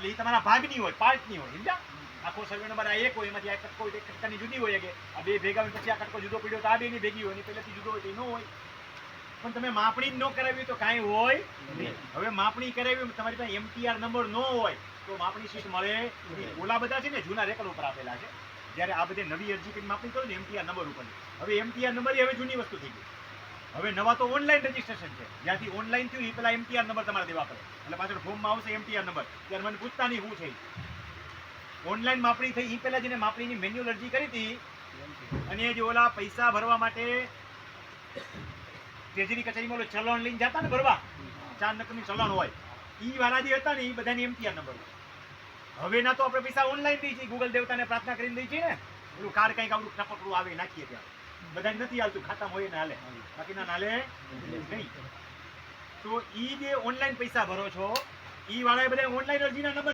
એટલે એ તમારા ભાગની હોય, પાર્ટની હોય, સમજ્યા? આખો સર્વે નંબર આ એક હોય, એમાંથી આ કટકો, એક કટકાની જુદી હોય કે આ બે ભેગા હોય પછી આ કટકો જુદો પડ્યો તો આ બેની ભેગી હોય ને પહેલેથી જુદો હોય તો એ ન હોય. પણ તમે માપણી ન કરાવી તો કાંઈ હોય હવે માપણી કરાવી તમારી પાસે એમટીઆર નંબર ન હોય તો માપણી શીટ મળે ઓલા બધા છે ને જૂના રેકર્ડ ઉપર આપેલા છે. જ્યારે આ બધી નવી અરજી કરીને માપણી કરો ને એમટીઆર નંબર ઉપર. હવે એમટીઆર નંબર હવે જૂની વસ્તુ થઈ ગઈ. હવે નવા તો ઓનલાઈન રજીસ્ટ્રેશન છે. જ્યાંથી ઓનલાઈન થયું એ પેલા એમટીઆર નંબર તમારે દેવા પડે. એટલે પાછળ ફોર્મમાં આવશે એમટીઆર નંબર ત્યારે મને પૂછતા નહીં શું છે. ઓનલાઈન માપણી થઈ એ પહેલાં જેને માપણીની મેન્યુઅલ અરજી કરી હતી, અને જે ઓલા પૈસા ભરવા માટે ટ્રેજરી કચેરીમાં ઓલો ચલણ લઈને જતા ને ભરવા, ચાર નકરની ચલણ હોય એ વાળા જે હતા ને એ બધાની એમટીઆર નંબર હવે ના તો આપણે પૈસા ઓનલાઈન દઈ છીએ. ગૂગલ દેવતાને પ્રાર્થના કરીને દઈ છીએ ને. પેલું કાર્ડ કંઈક આવડું ટપકડું આવે, નાખીએ ત્યાં. બધાને નથી આવતું, ખાતામાં હોય ને હાલે. બાકીના નાલે નહીં. તો ઈ જે ઓનલાઈન પૈસા ભરો છો, ઈ વાળા બધા ઓનલાઈન અરજીના નંબર